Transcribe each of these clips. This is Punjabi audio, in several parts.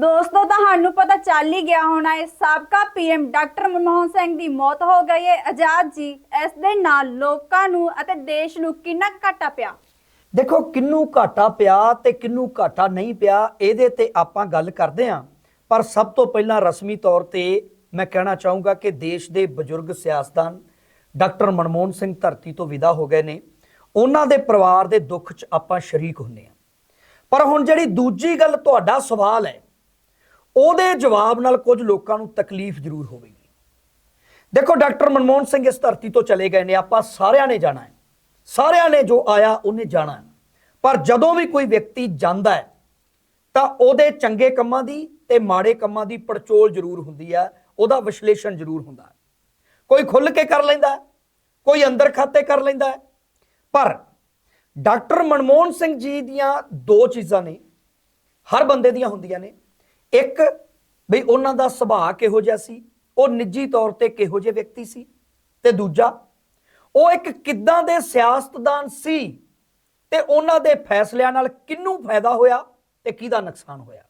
ਦੋਸਤੋ, ਤੁਹਾਨੂੰ ਪਤਾ ਚੱਲ ਹੀ ਗਿਆ ਹੋਣਾ ਹੈ, ਸਾਬਕਾ ਪੀਐਮ ਡਾਕਟਰ ਮਨਮੋਹਨ ਸਿੰਘ ਦੀ ਮੌਤ ਹੋ ਗਈ ਹੈ। ਆਜ਼ਾਦ ਜੀ, ਇਸ ਦੇ ਨਾਲ ਲੋਕਾਂ ਨੂੰ ਅਤੇ ਦੇਸ਼ ਨੂੰ ਕਿੰਨਾ ਘਾਟਾ ਪਿਆ? ਦੇਖੋ, ਕਿੰਨੂੰ ਘਾਟਾ ਪਿਆ ਤੇ ਕਿੰਨੂੰ ਘਾਟਾ ਨਹੀਂ ਪਿਆ, ਇਹਦੇ ਤੇ ਆਪਾਂ ਗੱਲ ਕਰਦੇ ਆਂ ਪਰ ਸਭ ਤੋਂ ਪਹਿਲਾਂ ਰਸਮੀ ਤੌਰ ਤੇ ਮੈਂ ਕਹਿਣਾ ਚਾਹੂੰਗਾ ਕਿ ਦੇਸ਼ ਦੇ ਬਜ਼ੁਰਗ ਸਿਆਸਤਦਾਨ ਡਾਕਟਰ ਮਨਮੋਹਨ ਸਿੰਘ ਧਰਤੀ ਤੋਂ ਵਿਦਾ ਹੋ ਗਏ ਨੇ। ਉਹਨਾਂ ਦੇ ਪਰਿਵਾਰ ਦੇ ਦੁੱਖ 'ਚ ਆਪਾਂ ਸ਼ਰੀਕ ਹੁੰਨੇ ਆ ਪਰ ਹੁਣ ਜਿਹੜੀ ਦੂਜੀ ਗੱਲ ਤੁਹਾਡਾ ਸਵਾਲ ਹੈ ਉਹਦੇ ਜਵਾਬ ਨਾਲ ਕੁਝ ਲੋਕਾਂ ਨੂੰ ਤਕਲੀਫ ਜ਼ਰੂਰ ਹੋਵੇਗੀ। ਦੇਖੋ, ਡਾਕਟਰ ਮਨਮੋਹਨ ਸਿੰਘ ਇਸ ਧਰਤੀ ਤੋਂ ਚਲੇ ਗਏ ਨੇ, ਆਪਾਂ ਸਾਰਿਆਂ ਨੇ ਜਾਣਾ ਹੈ। ਸਾਰਿਆਂ ਨੇ ਜੋ ਆਇਆ, ਉਹਨੇ ਜਾਣਾ ਹੈ। ਪਰ ਜਦੋਂ ਵੀ ਕੋਈ ਵਿਅਕਤੀ ਜਾਂਦਾ ਹੈ, ਤਾਂ ਉਹਦੇ ਚੰਗੇ ਕੰਮਾਂ ਦੀ ਤੇ ਮਾੜੇ ਕੰਮਾਂ ਦੀ ਪੜਚੋਲ ਜ਼ਰੂਰ ਹੁੰਦੀ ਹੈ, ਉਹਦਾ ਵਿਸ਼ਲੇਸ਼ਣ ਜ਼ਰੂਰ ਹੁੰਦਾ ਹੈ। ਕੋਈ ਖੁੱਲ ਕੇ ਕਰ ਲੈਂਦਾ ਕੋਈ ਅੰਦਰ ਖਾਤੇ ਕਰ ਲੈਂਦਾ ਪਰ ਡਾਕਟਰ ਮਨਮੋਹਨ ਸਿੰਘ ਜੀ ਦੀਆਂ ਦੋ ਚੀਜ਼ਾਂ ਨੇ, ਹਰ ਬੰਦੇ ਦੀਆਂ ਹੁੰਦੀਆਂ ਨੇ। ਇੱਕ ਵੀ ਉਹਨਾਂ ਦਾ ਸੁਭਾਅ ਕਿਹੋ ਜਿਹਾ ਸੀ, ਉਹ ਨਿੱਜੀ ਤੌਰ ਤੇ ਕਿਹੋ ਜਿਹੇ ਵਿਅਕਤੀ ਸੀ ਤੇ ਦੂਜਾ ਉਹ ਇੱਕ ਕਿੱਦਾਂ ਦੇ ਸਿਆਸਤਦਾਨ ਸੀ ਤੇ ਉਹਨਾਂ ਦੇ ਫੈਸਲਿਆਂ ਨਾਲ ਕਿੰਨੂੰ ਫਾਇਦਾ ਹੋਇਆ ਤੇ ਕਿਹਦਾ ਨੁਕਸਾਨ ਹੋਇਆ।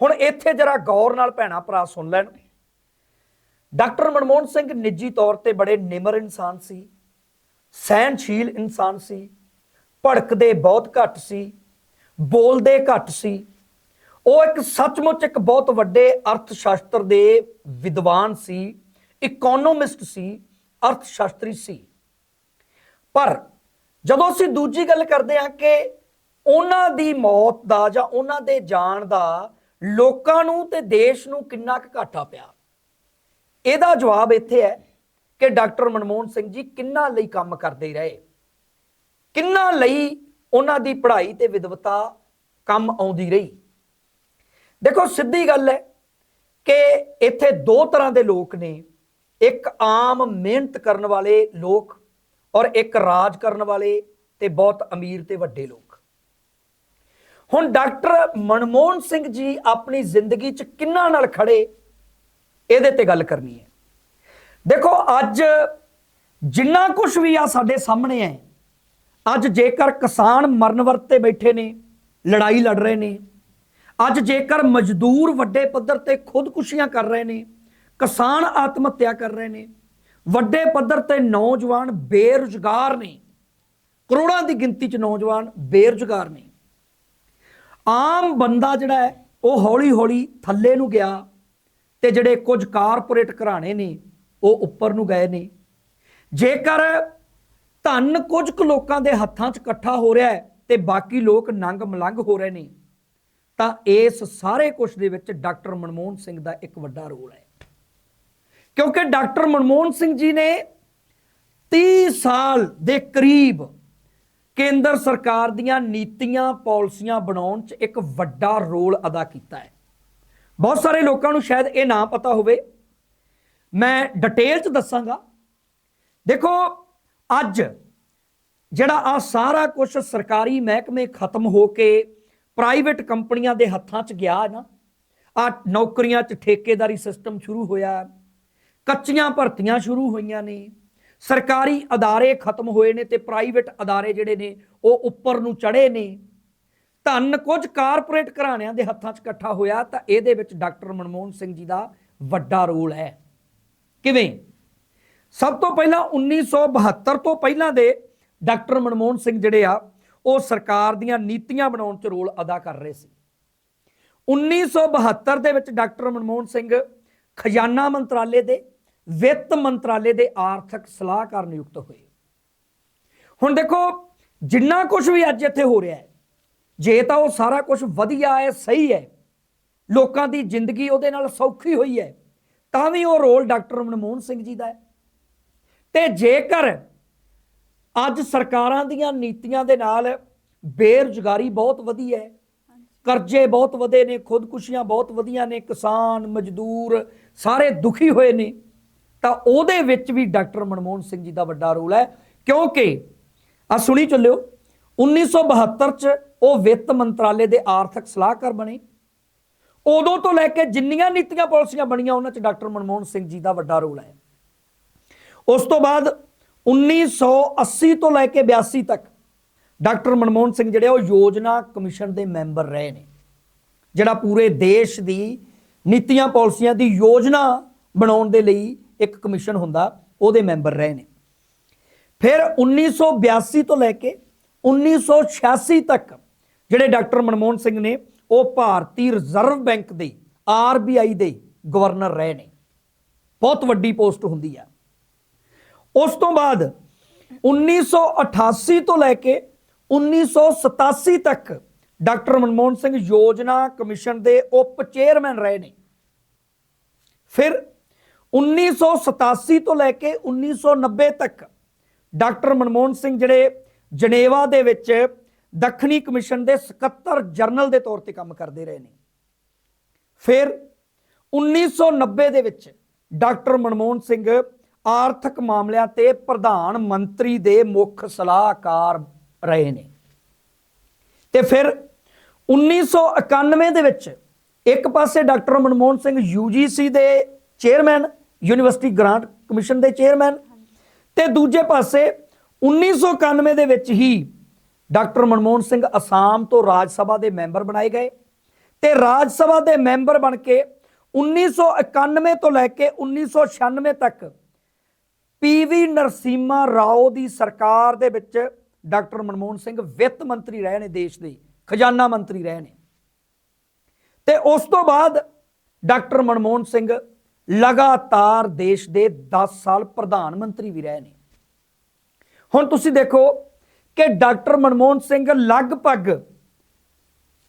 ਹੁਣ ਇੱਥੇ ਜਰਾ ਗੌਰ ਨਾਲ ਭੈਣਾ ਭਰਾ ਸੁਣ ਲੈਣ। ਡਾਕਟਰ ਮਨਮੋਹਨ ਸਿੰਘ ਨਿੱਜੀ ਤੌਰ ਤੇ ਬੜੇ ਨਿਮਰ ਇਨਸਾਨ ਸੀ ਸਹਿਨਸ਼ੀਲ ਇਨਸਾਨ ਸੀ, ਭੜਕਦੇ ਬਹੁਤ ਘੱਟ ਸੀ, ਬੋਲਦੇ ਘੱਟ ਸੀ ਉਹ ਇੱਕ ਸੱਚਮੁੱਚ ਇੱਕ ਬਹੁਤ ਵੱਡੇ ਅਰਥ ਸ਼ਾਸਤਰ ਦੇ ਵਿਦਵਾਨ ਸੀ ਇਕਨੋਮਿਸਟ ਸੀ ਅਰਥ ਸ਼ਾਸਤਰੀ ਸੀ। ਪਰ ਜਦੋਂ ਅਸੀਂ ਦੂਜੀ ਗੱਲ ਕਰਦੇ ਹਾਂ ਕਿ ਉਹਨਾਂ ਦੀ ਮੌਤ ਦਾ ਜਾਂ ਉਹਨਾਂ ਦੇ ਜਾਣ ਦਾ ਲੋਕਾਂ ਨੂੰ ਤੇ ਦੇਸ਼ ਨੂੰ ਕਿੰਨਾ ਕੁ ਘਾਟਾ ਪਿਆ, ਇਹਦਾ ਜਵਾਬ ਇੱਥੇ ਹੈ ਕਿ ਡਾਕਟਰ ਮਨਮੋਹਨ ਸਿੰਘ ਜੀ ਕਿੰਨਾ ਲਈ ਕੰਮ ਕਰਦੇ ਰਹੇ, ਕਿੰਨਾ ਲਈ ਉਹਨਾਂ ਦੀ ਪੜ੍ਹਾਈ ਤੇ ਵਿਦਵਤਾ ਕੰਮ ਆਉਂਦੀ ਰਹੀ। ਦੇਖੋ, ਸਿੱਧੀ ਗੱਲ ਹੈ ਕਿ ਇੱਥੇ ਦੋ ਤਰ੍ਹਾਂ ਦੇ ਲੋਕ ਨੇ। ਇੱਕ ਆਮ ਮਿਹਨਤ ਕਰਨ ਵਾਲੇ ਲੋਕ ਔਰ ਇੱਕ ਰਾਜ ਕਰਨ ਵਾਲੇ ਤੇ ਬਹੁਤ ਅਮੀਰ ਤੇ ਵੱਡੇ ਲੋਕ। ਹੁਣ ਡਾਕਟਰ ਮਨਮੋਹਨ ਸਿੰਘ ਜੀ ਆਪਣੀ ਜ਼ਿੰਦਗੀ 'ਚ ਕਿੰਨਾ ਨਾਲ ਖੜੇ, ਇਹਦੇ ਤੇ ਗੱਲ ਕਰਨੀ ਹੈ। ਦੇਖੋ, ਅੱਜ ਜਿੰਨਾ ਕੁਝ ਵੀ ਆ ਸਾਡੇ ਸਾਹਮਣੇ ਹੈ, ਅੱਜ ਜੇਕਰ ਕਿਸਾਨ ਮਰਨ ਵਰਤ ਤੇ ਬੈਠੇ ਨੇ, ਲੜਾਈ ਲੜ ਰਹੇ ਨੇ ਅੱਜ ਜੇਕਰ ਮਜ਼ਦੂਰ ਵੱਡੇ ਪੱਧਰ ਤੇ ਖੁਦਕੁਸ਼ੀਆਂ ਕਰ ਰਹੇ ਨੇ, ਕਿਸਾਨ ਆਤਮ ਹੱਤਿਆ ਕਰ ਰਹੇ ਨੇ, ਵੱਡੇ ਪੱਧਰ ਤੇ ਨੌਜਵਾਨ ਬੇਰੁਜ਼ਗਾਰ ਨੇ, ਕਰੋੜਾਂ ਦੀ ਗਿਣਤੀ 'ਚ ਨੌਜਵਾਨ ਬੇਰੁਜ਼ਗਾਰ ਨੇ, ਆਮ ਬੰਦਾ ਜਿਹੜਾ ਹੈ, ਉਹ ਹੌਲੀ ਹੌਲੀ ਥੱਲੇ ਨੂੰ ਗਿਆ ਤੇ ਜਿਹੜੇ ਕੁਝ ਕਾਰਪੋਰੇਟ ਘਰਾਣੇ ਨੇ, ਉਹ ਉੱਪਰ ਨੂੰ ਗਏ ਨੇ। ਜੇਕਰ ਧਨ ਕੁਝ ਕੁ ਲੋਕਾਂ ਦੇ ਹੱਥਾਂ 'ਚ ਇਕੱਠਾ ਹੋ ਰਿਹਾ ਹੈ ਤੇ ਬਾਕੀ ਲੋਕ ਨੰਗ ਮਲੰਗ ਹੋ ਰਹੇ ਨੇ ਤਾਂ ਇਸ ਸਾਰੇ ਕੁਝ ਦੇ ਵਿੱਚ ਡਾਕਟਰ ਮਨਮੋਹਨ ਸਿੰਘ ਦਾ ਇੱਕ ਵੱਡਾ ਰੋਲ ਹੈ। ਕਿਉਂਕਿ ਡਾਕਟਰ ਮਨਮੋਹਨ ਸਿੰਘ ਜੀ ਨੇ 30 ਸਾਲ ਦੇ ਕਰੀਬ ਕੇਂਦਰ ਸਰਕਾਰ ਦੀਆਂ ਨੀਤੀਆਂ, ਪਾਲਿਸੀਆਂ ਬਣਾਉਣ 'ਚ ਇੱਕ ਵੱਡਾ ਰੋਲ ਅਦਾ ਕੀਤਾ ਹੈ। ਬਹੁਤ ਸਾਰੇ ਲੋਕਾਂ ਨੂੰ ਸ਼ਾਇਦ ਇਹ ਨਾ ਪਤਾ ਹੋਵੇ। ਮੈਂ ਡਿਟੇਲ 'ਚ ਦੱਸਾਂਗਾ। ਦੇਖੋ, ਅੱਜ ਜਿਹੜਾ ਆ ਸਾਰਾ ਕੁਝ ਸਰਕਾਰੀ ਮਹਿਕਮੇ ਖਤਮ ਹੋ ਕੇ ਪ੍ਰਾਈਵੇਟ ਕੰਪਨੀਆਂ ਦੇ ਹੱਥਾਂ 'ਚ ਗਿਆ ਨਾ, ਆ ਨੌਕਰੀਆਂ 'ਚ ਠੇਕੇਦਾਰੀ ਸਿਸਟਮ ਸ਼ੁਰੂ ਹੋਇਆ, ਕੱਚੀਆਂ ਭਰਤੀਆਂ ਸ਼ੁਰੂ ਹੋਈਆਂ ਨੇ, ਸਰਕਾਰੀ ਅਦਾਰੇ ਖਤਮ ਹੋਏ ਨੇ ਤੇ ਪ੍ਰਾਈਵੇਟ ਅਦਾਰੇ ਜਿਹੜੇ ਨੇ ਉਹ ਉੱਪਰ ਨੂੰ ਚੜੇ ਨੇ। ਧਨ ਕੁਝ ਕਾਰਪੋਰੇਟ ਘਰਾਣਿਆਂ ਦੇ ਹੱਥਾਂ 'ਚ ਇਕੱਠਾ ਹੋਇਆ ਤਾਂ ਇਹਦੇ ਵਿੱਚ ਡਾਕਟਰ ਮਨਮੋਹਨ ਸਿੰਘ ਜੀ ਦਾ ਵੱਡਾ ਰੋਲ ਹੈ। ਕਿਵੇਂ? ਸਭ ਤੋਂ ਪਹਿਲਾਂ 1972 ਤੋਂ ਪਹਿਲਾਂ ਦੇ ਡਾਕਟਰ ਮਨਮੋਹਨ ਸਿੰਘ ਜਿਹੜੇ ਆ ਉਹ ਸਰਕਾਰ ਦੀਆਂ ਨੀਤੀਆਂ ਬਣਾਉਣ 'ਚ ਰੋਲ ਅਦਾ ਕਰ ਰਹੇ ਸੀ। 1972 ਦੇ ਵਿੱਚ ਡਾਕਟਰ ਮਨਮੋਹਨ ਸਿੰਘ ਖਜ਼ਾਨਾ ਮੰਤਰਾਲੇ ਦੇ, ਵਿੱਤ ਮੰਤਰਾਲੇ ਦੇ ਆਰਥਿਕ ਸਲਾਹਕਾਰ ਨਿਯੁਕਤ ਹੋਏ। ਹੁਣ ਦੇਖੋ, ਜਿੰਨਾ ਕੁਝ ਵੀ ਅੱਜ ਇੱਥੇ ਹੋ ਰਿਹਾ ਹੈ, ਜੇ ਤਾਂ ਉਹ ਸਾਰਾ ਕੁਝ ਵਧੀਆ ਹੈ, ਸਹੀ ਹੈ, ਲੋਕਾਂ ਦੀ ਜ਼ਿੰਦਗੀ ਉਹਦੇ ਨਾਲ ਸੌਖੀ ਹੋਈ ਹੈ, ਤਾਂ ਵੀ ਉਹ ਰੋਲ ਡਾਕਟਰ ਮਨਮੋਹਨ ਸਿੰਘ ਜੀ ਦਾ ਹੈ। ਤੇ ਜੇਕਰ ਅੱਜ ਸਰਕਾਰਾਂ ਦੀਆਂ ਨੀਤੀਆਂ ਦੇ ਨਾਲ ਬੇਰੁਜ਼ਗਾਰੀ ਬਹੁਤ ਵਧੀ ਹੈ। ਕਰਜ਼ੇ ਬਹੁਤ ਵਧੇ ਨੇ ਖੁਦਕੁਸ਼ੀਆਂ ਬਹੁਤ ਵਧੀਆਂ ਨੇ ਕਿਸਾਨ ਮਜ਼ਦੂਰ ਸਾਰੇ ਦੁਖੀ ਹੋਏ ਨੇ। ਤਾਂ ਉਹਦੇ ਵਿੱਚ ਵੀ ਡਾਕਟਰ ਮਨਮੋਹਨ ਸਿੰਘ ਜੀ ਦਾ ਵੱਡਾ ਰੋਲ ਹੈ ਕਿਉਂਕਿ ਆ ਸੁਣੀ ਚੱਲਿਓ 1972 ਚ ਉਹ ਵਿੱਤ ਮੰਤਰਾਲੇ ਦੇ ਆਰਥਿਕ ਸਲਾਹਕਾਰ ਬਣੇ। ਉਦੋਂ ਤੋਂ ਲੈ ਕੇ ਜਿੰਨੀਆਂ ਨੀਤੀਆਂ ਪਾਲਿਸੀਆਂ ਬਣੀਆਂ ਉਹਨਾਂ 'ਚ ਡਾਕਟਰ ਮਨਮੋਹਨ ਸਿੰਘ ਜੀ ਦਾ ਵੱਡਾ ਰੋਲ ਹੈ। ਉਸ ਤੋਂ ਬਾਅਦ 1980 ਤੋਂ ਲੈ ਕੇ 82 ਤੱਕ ਡਾਕਟਰ ਮਨਮੋਹਨ ਸਿੰਘ ਜਿਹੜੇ ਉਹ ਯੋਜਨਾ ਕਮਿਸ਼ਨ ਦੇ ਮੈਂਬਰ ਰਹੇ ਨੇ। ਜਿਹੜਾ ਪੂਰੇ ਦੇਸ਼ ਦੀ ਨੀਤੀਆਂ, ਪਾਲਿਸੀਆਂ ਦੀ ਯੋਜਨਾ ਬਣਾਉਣ ਦੇ ਲਈ ਇੱਕ ਕਮਿਸ਼ਨ ਹੁੰਦਾ, ਉਹਦੇ ਮੈਂਬਰ ਰਹੇ ਨੇ। ਫਿਰ 1982 ਤੋਂ ਲੈ ਕੇ 1986 ਤੱਕ ਜਿਹੜੇ ਡਾਕਟਰ ਮਨਮੋਹਨ ਸਿੰਘ ਨੇ, ਉਹ ਭਾਰਤੀ ਰਿਜ਼ਰਵ ਬੈਂਕ ਦੇ ਆਰਬੀਆਈ ਦੇ ਗਵਰਨਰ ਰਹੇ ਨੇ। ਬਹੁਤ ਵੱਡੀ ਪੋਸਟ ਹੁੰਦੀ ਆ। ਉਸ ਤੋਂ ਬਾਅਦ 1988 ਤੋਂ ਲੈ ਕੇ 1987 ਤੱਕ ਡਾਕਟਰ ਮਨਮੋਹਨ ਸਿੰਘ ਯੋਜਨਾ ਕਮਿਸ਼ਨ ਦੇ ਉਪ ਚੇਅਰਮੈਨ ਰਹੇ ਨੇ। ਫਿਰ 1987 ਤੋਂ ਲੈ ਕੇ 1990 ਤੱਕ ਡਾਕਟਰ ਮਨਮੋਹਨ ਸਿੰਘ ਜਿਹੜੇ ਜਨੇਵਾ ਦੇ ਵਿੱਚ ਦੱਖਣੀ ਕਮਿਸ਼ਨ ਦੇ ਸਕੱਤਰ ਜਨਰਲ ਦੇ ਤੌਰ ਤੇ ਕੰਮ ਕਰਦੇ ਰਹੇ ਨੇ। ਫਿਰ 1990 ਦੇ ਵਿੱਚ ਡਾਕਟਰ ਮਨਮੋਹਨ ਸਿੰਘ ਆਰਥਿਕ ਮਾਮਲਿਆਂ ਤੇ ਪ੍ਰਧਾਨ ਮੰਤਰੀ ਦੇ ਮੁੱਖ ਸਲਾਹਕਾਰ ਰਹੇ ਨੇ। ਤੇ ਫਿਰ 1991 ਦੇ ਵਿੱਚ ਇੱਕ ਪਾਸੇ ਡਾਕਟਰ ਮਨਮੋਹਨ ਸਿੰਘ UGC ਦੇ ਚੇਅਰਮੈਨ, ਯੂਨੀਵਰਸਿਟੀ ਗ੍ਰਾਂਟ ਕਮਿਸ਼ਨ ਦੇ ਚੇਅਰਮੈਨ ਤੇ ਦੂਜੇ ਪਾਸੇ 1991 ਦੇ ਵਿੱਚ ਹੀ ਡਾਕਟਰ ਮਨਮੋਹਨ ਸਿੰਘ ਅਸਾਮ ਤੋਂ ਰਾਜ ਸਭਾ ਦੇ ਮੈਂਬਰ ਬਣਾਏ ਗਏ ਤੇ ਰਾਜ ਸਭਾ ਦੇ ਮੈਂਬਰ ਬਣ ਕੇ 1991 ਤੋਂ ਲੈ ਕੇ 1996 ਤੱਕ ਪੀਵੀ ਨਰਸੀਮਾ ਰਾਓ ਦੀ ਸਰਕਾਰ ਦੇ ਵਿੱਚ ਡਾਕਟਰ ਮਨਮੋਹਨ ਸਿੰਘ ਵਿੱਤ ਮੰਤਰੀ ਰਹੇ ਨੇ ਦੇਸ਼ ਦੇ, ਖਜ਼ਾਨਾ ਮੰਤਰੀ ਰਹੇ ਨੇ। ਤੇ ਉਸ ਤੋਂ ਬਾਅਦ ਡਾਕਟਰ ਮਨਮੋਹਨ ਸਿੰਘ ਲਗਾਤਾਰ ਦੇਸ਼ ਦੇ 10 ਸਾਲ ਪ੍ਰਧਾਨ ਮੰਤਰੀ ਵੀ ਰਹੇ ਨੇ। ਹੁਣ ਤੁਸੀਂ ਦੇਖੋ ਕਿ ਡਾਕਟਰ ਮਨਮੋਹਨ ਸਿੰਘ ਲਗਭਗ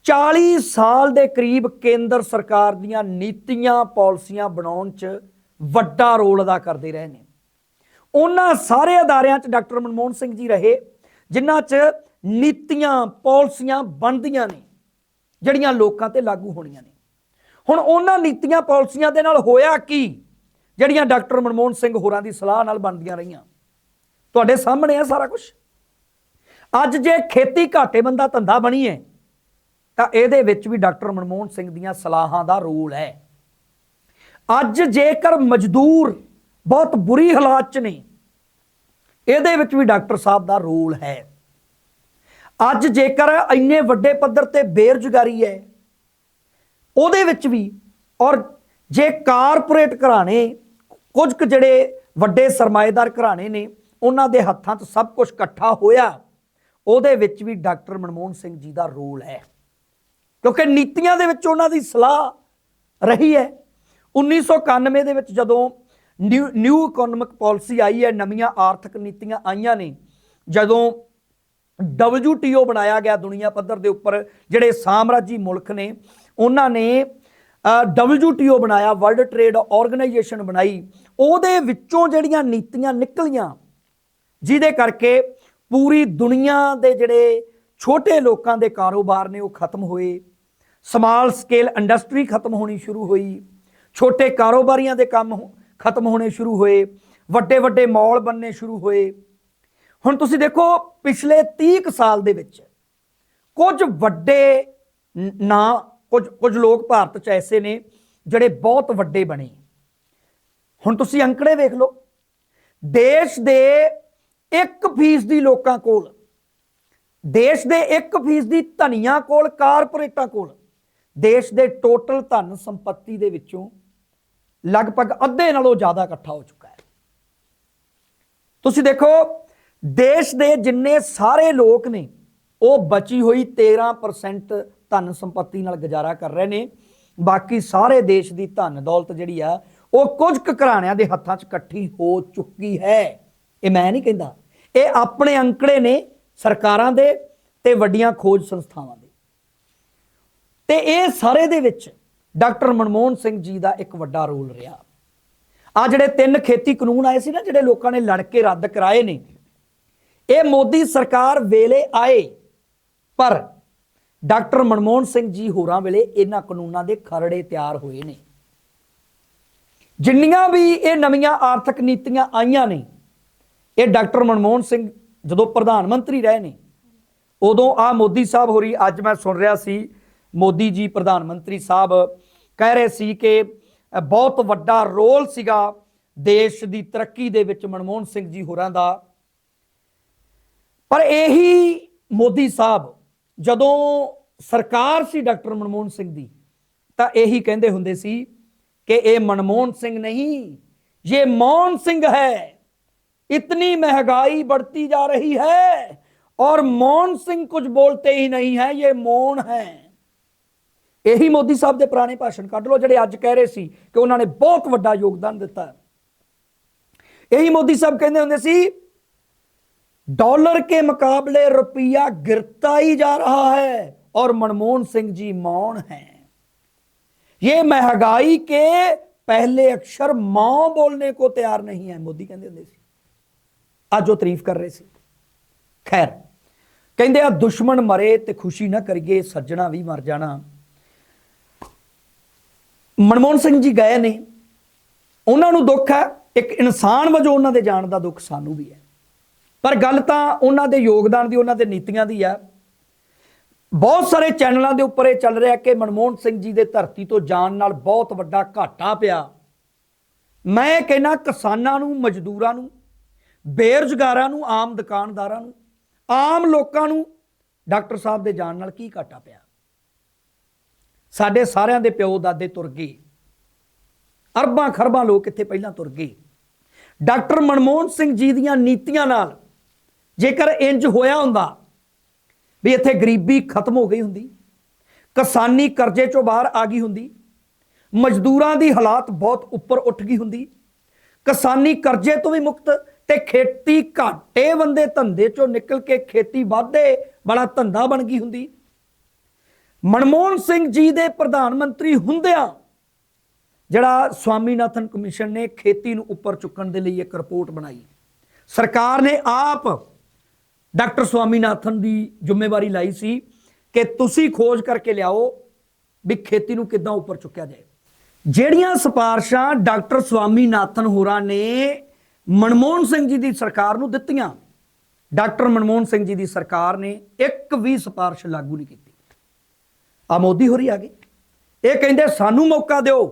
40 ਸਾਲ ਦੇ ਕਰੀਬ ਕੇਂਦਰ ਸਰਕਾਰ ਦੀਆਂ ਨੀਤੀਆਂ, ਪਾਲਿਸੀਆਂ ਬਣਾਉਣ 'ਚ ਵੱਡਾ ਰੋਲ ਅਦਾ ਕਰਦੇ ਰਹੇ ਨੇ। ਉਹਨਾਂ ਸਾਰੇ ਅਦਾਰਿਆਂ 'ਚ ਡਾਕਟਰ ਮਨਮੋਹਨ ਸਿੰਘ ਜੀ ਰਹੇ, ਜਿਨ੍ਹਾਂ 'ਚ ਨੀਤੀਆਂ, ਪਾਲਿਸੀਆਂ ਬਣਦੀਆਂ ਨੇ, ਜਿਹੜੀਆਂ ਲੋਕਾਂ ਤੇ ਲਾਗੂ ਹੋਣੀਆਂ ਨੇ। ਹੁਣ ਉਹਨਾਂ ਨੀਤੀਆਂ, ਪਾਲਿਸੀਆਂ ਦੇ ਨਾਲ ਹੋਇਆ ਕੀ? ਜਿਹੜੀਆਂ ਡਾਕਟਰ ਮਨਮੋਹਨ ਸਿੰਘ ਹੋਰਾਂ ਦੀ ਸਲਾਹ ਨਾਲ ਬਣਦੀਆਂ ਰਹੀਆਂ। ਤੁਹਾਡੇ ਸਾਹਮਣੇ ਆ ਸਾਰਾ ਕੁਝ ਅੱਜ ਜੇ ਖੇਤੀ ਘਾਟੇ ਬੰਦਾ ਧੰਦਾ ਬਣੀ ਹੈ ਤਾਂ ਇਹਦੇ ਵਿੱਚ ਵੀ ਡਾਕਟਰ ਮਨਮੋਹਨ ਸਿੰਘ ਦੀਆਂ ਸਲਾਹਾਂ ਦਾ ਰੋਲ ਹੈ। ਅੱਜ ਜੇਕਰ ਮਜ਼ਦੂਰ ਬਹੁਤ ਬੁਰੀ ਹਾਲਾਤ 'ਚ ਨੇ ਇਹਦੇ ਵਿੱਚ ਵੀ ਡਾਕਟਰ ਸਾਹਿਬ ਦਾ ਰੋਲ ਹੈ। ਅੱਜ ਜੇਕਰ ਇੰਨੇ ਵੱਡੇ ਪੱਧਰ ਤੇ ਬੇਰੁਜ਼ਗਾਰੀ ਹੈ, ਉਹਦੇ ਵਿੱਚ ਵੀ ਔਰ ਜੇ ਕਾਰਪੋਰੇਟ ਘਰਾਣੇ ਕੁਝ ਕੁ ਜਿਹੜੇ ਵੱਡੇ ਸਰਮਾਏਦਾਰ ਘਰਾਣੇ ਨੇ, ਉਹਨਾਂ ਦੇ ਹੱਥਾਂ 'ਚ ਸਭ ਕੁਝ ਇਕੱਠਾ ਹੋਇਆ, ਉਹਦੇ ਵਿੱਚ ਵੀ ਡਾਕਟਰ ਮਨਮੋਹਨ ਸਿੰਘ ਜੀ ਦਾ ਰੋਲ ਹੈ। ਕਿਉਂਕਿ ਨੀਤੀਆਂ ਦੇ ਵਿੱਚ ਉਹਨਾਂ ਦੀ ਸਲਾਹ ਰਹੀ ਹੈ। 1991 ਦੇ ਵਿੱਚ ਜਦੋਂ ਨਿਊ ਨਿਊ ਇਕਨੋਮਿਕ ਪਾਲਿਸੀ ਆਈ ਹੈ ਨਵੀਆਂ ਆਰਥਿਕ ਨੀਤੀਆਂ ਆਈਆਂ ਨੇ। ਜਦੋਂ WTO ਬਣਾਇਆ ਗਿਆ ਦੁਨੀਆ ਪੱਧਰ ਦੇ ਉੱਪਰ ਜਿਹੜੇ ਸਾਮਰਾਜੀ ਮੁਲਕ ਨੇ ਉਹਨਾਂ ਨੇ ਅ, WTO ਬਣਾਇਆ ਵਰਲਡ ਟ੍ਰੇਡ ਆਰਗੇਨਾਈਜੇਸ਼ਨ ਬਣਾਈ। ਉਹਦੇ ਵਿੱਚੋਂ ਜਿਹੜੀਆਂ ਨੀਤੀਆਂ ਨਿਕਲੀਆਂ ਜਿਹਦੇ ਕਰਕੇ ਪੂਰੀ ਦੁਨੀਆ ਦੇ ਜਿਹੜੇ ਛੋਟੇ ਲੋਕਾਂ ਦੇ ਕਾਰੋਬਾਰ ਨੇ ਉਹ ਖਤਮ ਹੋਏ। ਸਮਾਲ ਸਕੇਲ ਇੰਡਸਟਰੀ ਖਤਮ ਹੋਣੀ ਸ਼ੁਰੂ ਹੋਈ। ਛੋਟੇ ਕਾਰੋਬਾਰੀਆਂ ਦੇ ਕੰਮ ਹੋ- ਖਤਮ ਹੋਣੇ ਸ਼ੁਰੂ ਹੋਏ, ਵੱਡੇ ਵੱਡੇ ਮਾਲ ਬਣਨੇ ਸ਼ੁਰੂ ਹੋਏ। ਹੁਣ ਤੁਸੀਂ ਦੇਖੋ, ਪਿਛਲੇ 30 ਕੁ ਸਾਲ ਦੇ ਵਿੱਚ ਕੁਝ ਵੱਡੇ ਨ- ਨਾਂ, ਕੁਝ ਕੁਝ ਲੋਕ ਭਾਰਤ 'ਚ ਐਸੇ ਨੇ ਜਿਹੜੇ ਬਹੁਤ ਵੱਡੇ ਬਣੇ। ਹੁਣ ਤੁਸੀਂ ਅੰਕੜੇ ਵੇਖ ਲਓ, ਦੇਸ਼ ਦੇ 1% ਦੀ ਲੋਕਾਂ ਕੋਲ, ਦੇਸ਼ ਦੇ 1% ਦੀ ਧਨੀਆਂ ਕੋਲ, ਕਾਰਪੋਰੇਟਾਂ ਕੋਲ, ਦੇਸ਼ ਦੇ ਟੋਟਲ ਧਨ ਸੰਪਤੀ ਦੇ ਵਿੱਚੋਂ ਲਗਭਗ ਅੱਧੇ ਨਾਲੋਂ ਜ਼ਿਆਦਾ ਇਕੱਠਾ ਹੋ ਚੁੱਕਾ ਹੈ। ਤੁਸੀਂ ਦੇਖੋ, ਦੇਸ਼ ਦੇ ਜਿੰਨੇ ਸਾਰੇ ਲੋਕ ਨੇ, ਉਹ ਬਚੀ ਹੋਈ 13% ਧਨ ਸੰਪਤੀ ਨਾਲ ਗੁਜ਼ਾਰਾ ਕਰ ਰਹੇ ਨੇ। ਬਾਕੀ ਸਾਰੇ ਦੇਸ਼ ਦੀ ਧਨ ਦੌਲਤ ਜਿਹੜੀ ਆ, ਉਹ ਕੁਝ ਕੁ ਘਰਾਣਿਆਂ ਦੇ ਹੱਥਾਂ 'ਚ ਇਕੱਠੀ ਹੋ ਚੁੱਕੀ ਹੈ। ਇਹ ਮੈਂ ਨਹੀਂ ਕਹਿੰਦਾ। ਇਹ ਆਪਣੇ ਅੰਕੜੇ ਨੇ ਸਰਕਾਰਾਂ ਦੇ ਤੇ ਵੱਡੀਆਂ ਖੋਜ ਸੰਸਥਾਵਾਂ ਦੇ। ਤੇ ਇਹ ਸਾਰੇ ਦੇ ਵਿੱਚ ਡਾਕਟਰ ਮਨਮੋਹਨ ਸਿੰਘ ਜੀ ਦਾ ਇੱਕ ਵੱਡਾ ਰੋਲ ਰਿਹਾ। ਆ ਜਿਹੜੇ ਤਿੰਨ ਖੇਤੀ ਕਾਨੂੰਨ ਆਏ ਸੀ ਨਾ, ਜਿਹੜੇ ਲੋਕਾਂ ਨੇ ਲੜ ਕੇ ਰੱਦ ਕਰਾਏ ਨੇ, ਇਹ ਮੋਦੀ ਸਰਕਾਰ ਵੇਲੇ ਆਏ, ਪਰ ਡਾਕਟਰ ਮਨਮੋਹਨ ਸਿੰਘ ਜੀ ਹੋਰਾਂ ਵੇਲੇ ਇਹਨਾਂ ਕਾਨੂੰਨਾਂ ਦੇ ਖਰੜੇ ਤਿਆਰ ਹੋਏ ਨੇ। ਜਿੰਨੀਆਂ ਵੀ ਇਹ ਨਵੀਆਂ ਆਰਥਿਕ ਨੀਤੀਆਂ ਆਈਆਂ ਨੇ, ਇਹ ਡਾਕਟਰ ਮਨਮੋਹਨ ਸਿੰਘ ਜਦੋਂ ਪ੍ਰਧਾਨ ਮੰਤਰੀ ਰਹੇ ਨੇ, ਉਦੋਂ ਆ ਮੋਦੀ ਸਾਹਿਬ ਹੋਰੀ ਅੱਜ ਮੈਂ ਸੁਣ ਰਿਹਾ ਸੀ ਮੋਦੀ ਜੀ ਪ੍ਰਧਾਨ ਮੰਤਰੀ ਸਾਹਿਬ ਕਹਿ ਰਹੇ ਸੀ ਕਿ ਅ, ਬਹੁਤ ਵੱਡਾ ਰੋਲ ਸੀਗਾ ਦੇਸ਼ ਦੀ ਤਰੱਕੀ ਦੇ ਵਿੱਚ ਮਨਮੋਹਨ ਸਿੰਘ ਜੀ ਹੋਰਾਂ ਦਾ ਪਰ ਇਹੀ ਮੋਦੀ ਸਾਹਿਬ ਜਦੋਂ ਸਰਕਾਰ ਸੀ ਡਾਕਟਰ ਮਨਮੋਹਨ ਸਿੰਘ ਦੀ ਤਾਂ ਇਹੀ ਕਹਿੰਦੇ ਹੁੰਦੇ ਸੀ ਕਿ ਇਹ ਮਨਮੋਹਨ ਸਿੰਘ ਨਹੀਂ ਇਹ ਮੌਨ ਸਿੰਘ ਹੈ इतनी महंगाई बढ़ती जा रही है और ਮੌਨ ਸਿੰਘ ਕੁਝ ਬੋਲਤੇ ਹੀ ਨਹੀਂ ਹੈ ਇਹ ਮੌਨ ਹੈ ਇਹੀ ਮੋਦੀ ਸਾਹਿਬ ਦੇ ਪੁਰਾਣੇ ਭਾਸ਼ਣ ਕੱਢ ਲਓ ਜਿਹੜੇ ਅੱਜ ਕਹਿ ਰਹੇ ਸੀ ਕਿ ਉਹਨਾਂ ਨੇ ਬਹੁਤ ਵੱਡਾ ਯੋਗਦਾਨ ਦਿੱਤਾ ਹੈ। ਇਹੀ ਮੋਦੀ ਸਾਹਿਬ ਕਹਿੰਦੇ ਹੁੰਦੇ ਸੀ डॉलर के मुकाबले रुपया गिरता ही जा रहा है और मनमोहन सिंह जी मौन हैं ये महंगाई के पहले अक्षर मां बोलने को तैयार नहीं है मोदी कहते ਹੁੰਦੇ ਸੀ ਅੱਜ ਉਹ ਤਾਰੀਫ ਕਰ ਰਹੇ ਸੀ ਖੈਰ ਕਹਿੰਦੇ ਆ ਦੁਸ਼ਮਣ ਮਰੇ ਤੇ ਖੁਸ਼ੀ ਨਾ ਕਰੀਏ ਸੱਜਣਾ ਵੀ ਮਰ ਜਾਣਾ ਮਨਮੋਹਨ ਸਿੰਘ ਜੀ ਗਏ ਨੇ। ਉਹਨਾਂ ਨੂੰ ਦੁੱਖ ਹੈ, ਇੱਕ ਇਨਸਾਨ ਵਜੋਂ ਉਹਨਾਂ ਦੇ ਜਾਣ ਦਾ ਦੁੱਖ ਸਾਨੂੰ ਵੀ ਹੈ। ਪਰ ਗੱਲ ਤਾਂ ਉਹਨਾਂ ਦੇ ਯੋਗਦਾਨ ਦੀ, ਉਹਨਾਂ ਦੇ ਨੀਤੀਆਂ ਦੀ ਆ ਬਹੁਤ ਸਾਰੇ ਚੈਨਲਾਂ ਦੇ ਉੱਪਰ ਇਹ ਚੱਲ ਰਿਹਾ ਕਿ ਮਨਮੋਹਨ ਸਿੰਘ ਜੀ ਦੇ ਧਰਤੀ ਤੋਂ ਜਾਣ ਨਾਲ ਬਹੁਤ ਵੱਡਾ ਘਾਟਾ ਪਿਆ। ਮੈਂ ਕਹਿੰਨਾ ਕਿਸਾਨਾਂ ਨੂੰ, ਮਜ਼ਦੂਰਾਂ ਨੂੰ, ਬੇਰੁਜ਼ਗਾਰਾਂ ਨੂੰ, ਆਮ ਦੁਕਾਨਦਾਰਾਂ ਨੂੰ, ਆਮ ਲੋਕਾਂ ਨੂੰ ਡਾਕਟਰ ਸਾਹਿਬ ਦੇ ਜਾਣ ਨਾਲ ਕੀ ਘਾਟਾ ਪਿਆ? ਸਾਡੇ ਸਾਰਿਆਂ ਦੇ ਪਿਓ ਦਾਦੇ ਤੁਰ ਗਏ। ਅਰਬਾਂ ਖਰਬਾਂ ਲੋਕ ਇੱਥੇ ਪਹਿਲਾਂ ਤੁਰ ਗਏ। ਡਾਕਟਰ ਮਨਮੋਹਨ ਸਿੰਘ ਜੀ ਦੀਆਂ ਨੀਤੀਆਂ ਨਾਲ ਜੇਕਰ ਇੰਜ ਹੋਇਆ ਹੁੰਦਾ ਵੀ ਇੱਥੇ ਗਰੀਬੀ ਖਤਮ ਹੋ ਗਈ ਹੁੰਦੀ, ਕਿਸਾਨੀ ਕਰਜ਼ੇ ਚੋਂ ਬਾਹਰ ਆ ਗਈ ਹੁੰਦੀ, ਮਜ਼ਦੂਰਾਂ ਦੀ ਹਾਲਾਤ ਬਹੁਤ ਉੱਪਰ ਉੱਠ ਗਈ ਹੁੰਦੀ, ਕਿਸਾਨੀ ਕਰਜ਼ੇ ਤੋਂ ਵੀ ਮੁਕਤ ਤੇ ਖੇਤੀ ਘਾਟੇ ਬੰਦੇ ਧੰਦੇ ਚੋਂ ਨਿਕਲ ਕੇ ਖੇਤੀ ਵਾਧੇ ਬੜਾ ਧੰਦਾ ਬਣ ਗਈ ਹੁੰਦੀ ਮਨਮੋਹਨ ਸਿੰਘ ਜੀ ਦੇ ਪ੍ਰਧਾਨ ਮੰਤਰੀ ਹੁੰਦਿਆਂ ਜਿਹੜਾ ਸਵਾਮੀਨਾਥਨ ਕਮਿਸ਼ਨ ਨੇ ਖੇਤੀ ਨੂੰ ਉੱਪਰ ਚੁੱਕਣ ਦੇ ਲਈ ਇੱਕ ਰਿਪੋਰਟ ਬਣਾਈ। ਸਰਕਾਰ ਨੇ ਆਪ ਡਾਕਟਰ ਸਵਾਮੀਨਾਥਨ ਦੀ ਜ਼ਿੰਮੇਵਾਰੀ ਲਾਈ ਸੀ ਕਿ ਤੁਸੀਂ ਖੋਜ ਕਰਕੇ ਲਿਆਓ ਵੀ ਖੇਤੀ ਨੂੰ ਕਿੱਦਾਂ ਉੱਪਰ ਚੁੱਕਿਆ ਜਾਏ। ਜਿਹੜੀਆਂ ਸਿਫਾਰਸ਼ਾਂ ਡਾਕਟਰ ਸਵਾਮੀਨਾਥਨ ਹੋਰਾਂ ਨੇ ਮਨਮੋਹਨ ਸਿੰਘ ਜੀ ਦੀ ਸਰਕਾਰ ਨੂੰ ਦਿੱਤੀਆਂ, ਡਾਕਟਰ ਮਨਮੋਹਨ ਸਿੰਘ ਜੀ ਦੀ ਸਰਕਾਰ ਨੇ ਇੱਕ ਵੀ ਸਿਫਾਰਸ਼ ਲਾਗੂ ਨਹੀਂ ਕੀਤੀ। ਆ ਮੋਦੀ ਹੋਰੀ ਆ ਗਏ। ਇਹ ਕਹਿੰਦੇ, ਸਾਨੂੰ ਮੌਕਾ ਦਿਓ।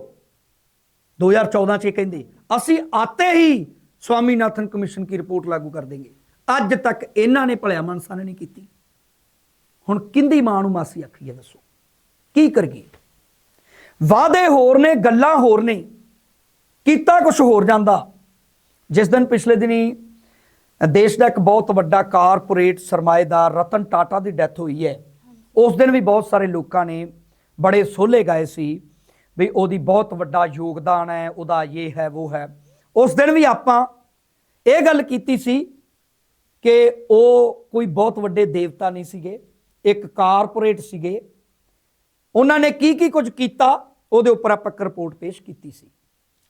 2014 ਚ ਇਹ ਕਹਿੰਦੇ, ਅਸੀਂ ਆਤੇ ਹੀ ਸਵਾਮੀਨਾਥਨ ਕਮਿਸ਼ਨ ਕੀ ਰਿਪੋਰਟ ਲਾਗੂ ਕਰ ਦੇਂਗੇ। ਅੱਜ ਤੱਕ ਇਹਨਾਂ ਨੇ ਭਲਿਆ ਮਨਸਾ ਨੇ ਨਹੀਂ ਕੀਤੀ। ਹੁਣ ਕਿੰਦੀ ਮਾਂ ਨੂੰ ਮਾਸੀ ਆਖੀ ਹੈ ਦੱਸੋ, ਕੀ ਕਰੀਏ? ਵਾਅਦੇ ਹੋਰ ਨੇ, ਗੱਲਾਂ ਹੋਰ ਨੇ, ਕੀਤਾ ਕੁਝ ਹੋਰ ਜਾਂਦਾ। ਜਿਸ ਦਿਨ ਪਿਛਲੇ ਦਿਨੀ ਦੇਸ਼ ਦਾ ਇੱਕ ਬਹੁਤ ਵੱਡਾ ਕਾਰਪੋਰੇਟ ਸਰਮਾਏਦਾਰ ਰਤਨ ਟਾਟਾ ਦੀ ਡੈਥ ਹੋਈ ਹੈ। ਉਸ ਦਿਨ ਵੀ ਬਹੁਤ ਸਾਰੇ ਲੋਕਾਂ ਨੇ ਬੜੇ ਸੋਲੇ ਗਾਏ ਸੀ ਵੀ ਉਹਦੀ ਬਹੁਤ ਵੱਡਾ ਯੋਗਦਾਨ ਹੈ, ਉਹਦਾ ਇਹ ਹੈ, ਉਹ ਹੈ। ਉਸ ਦਿਨ ਵੀ ਆਪਾਂ ਇਹ ਗੱਲ ਕੀਤੀ ਸੀ ਕਿ ਉਹ ਕੋਈ ਬਹੁਤ ਵੱਡੇ ਦੇਵਤਾ ਨਹੀਂ ਸੀਗੇ, ਇੱਕ ਕਾਰਪੋਰੇਟ ਸੀਗੇ। ਉਹਨਾਂ ਨੇ ਕੀ ਕੀ ਕੁਝ ਕੀਤਾ, ਉਹਦੇ ਉੱਪਰ ਆਪਾਂ ਇੱਕ ਰਿਪੋਰਟ ਪੇਸ਼ ਕੀਤੀ ਸੀ।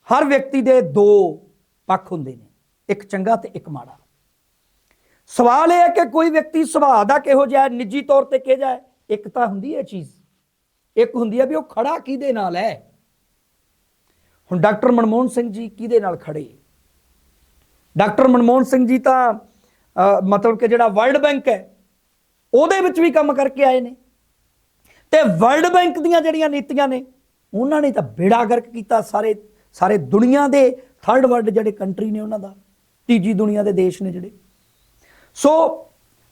ਹਰ ਵਿਅਕਤੀ ਦੇ ਦੋ ਪੱਖ ਹੁੰਦੇ ਨੇ, ਇੱਕ ਚੰਗਾ ਤੇ ਇੱਕ ਮਾੜਾ। ਸਵਾਲ ਇਹ ਹੈ ਕਿ ਕੋਈ ਵਿਅਕਤੀ ਸੁਭਾਅ ਦਾ ਕਿਹੋ ਜਿਹਾ ਨਿੱਜੀ ਤੌਰ ਤੇ ਕਿਹੋ ਜਿਹਾ ਹੈ? ਇੱਕ ਤਾਂ ਹੁੰਦੀ ਹੈ ਚੀਜ਼, ਇੱਕ ਹੁੰਦੀ ਹੈ ਵੀ ਉਹ ਖੜਾ ਕਿਹਦੇ ਨਾਲ ਹੈ? ਹੁਣ ਡਾਕਟਰ ਮਨਮੋਹਨ ਸਿੰਘ ਜੀ ਕਿਹਦੇ ਨਾਲ ਖੜੇ? ਡਾਕਟਰ ਮਨਮੋਹਨ ਸਿੰਘ ਜੀ ਤਾਂ ਮਤਲਬ ਕਿ ਜਿਹੜਾ ਵਰਲਡ ਬੈਂਕ ਹੈ, ਉਹਦੇ ਵਿੱਚ ਵੀ ਕੰਮ ਕਰਕੇ ਆਏ ਨੇ। ਤੇ ਵਰਲਡ ਬੈਂਕ ਦੀਆਂ ਜਿਹੜੀਆਂ ਨੀਤੀਆਂ ਨੇ, ਉਹਨਾਂ ਨੇ ਤਾਂ ਬੇੜਾ ਗਰਕ ਕੀਤਾ ਸਾਰੇ ਸਾਰੇ ਦੁਨੀਆ ਦੇ ਥਰਡ ਵਰਲਡ ਜਿਹੜੇ ਕੰਟਰੀ ਨੇ ਉਹਨਾਂ ਦਾ, ਤੀਜੀ ਦੁਨੀਆ ਦੇ ਦੇਸ਼ ਨੇ ਜਿਹੜੇ। ਸੋ,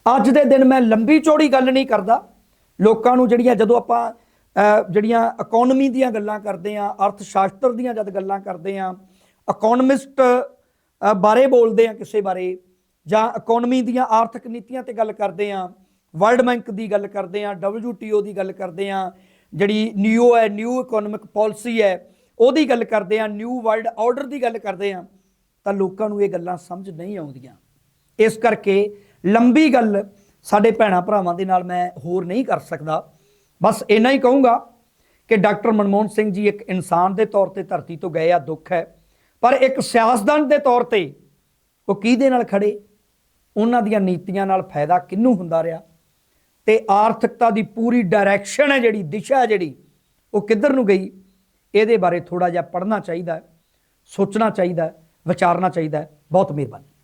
ਅੱਜ ਦੇ ਦਿਨ ਮੈਂ ਲੰਬੀ ਚੌੜੀ ਗੱਲ ਨਹੀਂ ਕਰਦਾ। ਲੋਕਾਂ ਨੂੰ ਜਿਹੜੀਆਂ ਜਦੋਂ ਆਪਾਂ ਜਿਹੜੀਆਂ ਇਕਨੋਮੀ ਦੀਆਂ ਗੱਲਾਂ ਕਰਦੇ ਆਂ ਅਰਥ ਸ਼ਾਸਤਰ ਦੀਆਂ ਜਦ ਗੱਲਾਂ ਕਰਦੇ ਆਂ ਇਕਨੋਮਿਸਟ ਬਾਰੇ ਬੋਲਦੇ ਆਂ ਕਿਸੇ ਬਾਰੇ ਜਾਂ ਇਕਨੋਮੀ ਦੀਆਂ ਆਰਥਿਕ ਨੀਤੀਆਂ ਤੇ ਗੱਲ ਕਰਦੇ ਆਂ ਵਰਲਡ ਬੈਂਕ ਦੀ ਗੱਲ ਕਰਦੇ ਆਂ WTO ਦੀ ਗੱਲ ਕਰਦੇ ਆਂ ਜਿਹੜੀ ਨਿਊ ਹੈ, ਨਿਊ ਇਕਨੋਮਿਕ ਪਾਲਿਸੀ ਹੈ, ਉਹਦੀ ਗੱਲ ਕਰਦੇ ਆਂ ਨਿਊ ਵਰਲਡ ਆਰਡਰ ਦੀ ਗੱਲ ਕਰਦੇ ਆਂ ਤਾਂ ਲੋਕਾਂ ਨੂੰ ਇਹ ਗੱਲਾਂ ਸਮਝ ਨਹੀਂ ਆਉਂਦੀਆਂ। ਇਸ ਕਰਕੇ ਲੰਬੀ ਗੱਲ ਸਾਡੇ ਭੈਣਾ ਭਰਾਵਾਂ ਦੇ ਨਾਲ ਮੈਂ ਹੋਰ ਨਹੀਂ ਕਰ ਸਕਦਾ। ਬਸ ਇੰਨਾ ਹੀ ਕਹੂੰਗਾ ਕਿ ਡਾਕਟਰ ਮਨਮੋਹਨ ਸਿੰਘ ਜੀ ਇੱਕ ਇਨਸਾਨ ਦੇ ਤੌਰ ਤੇ ਧਰਤੀ ਤੋਂ ਗਏ ਆ, ਦੁੱਖ ਹੈ। ਪਰ ਇੱਕ ਸਿਆਸਤਦਾਨ ਦੇ ਤੌਰ ਤੇ ਉਹ ਕਿਹਦੇ ਨਾਲ ਖੜੇ? ਉਹਨਾਂ ਦੀਆਂ ਨੀਤੀਆਂ ਨਾਲ ਫਾਇਦਾ ਕਿਹਨੂੰ ਹੁੰਦਾ ਰਿਹਾ? ਤੇ ਆਰਥਿਕਤਾ ਦੀ ਪੂਰੀ ਡਾਇਰੈਕਸ਼ਨ ਹੈ ਜਿਹੜੀ, ਦਿਸ਼ਾ ਹੈ ਜਿਹੜੀ, ਉਹ ਕਿੱਧਰ ਨੂੰ ਗਈ? ਇਹਦੇ ਬਾਰੇ ਥੋੜਾ ਜਿਹਾ ਪੜ੍ਹਨਾ ਚਾਹੀਦਾ ਸੋਚਣਾ ਚਾਹੀਦਾ ਵਿਚਾਰਨਾ ਚਾਹੀਦਾ ਬਹੁਤ ਮਿਹਰਬਾਨੀ।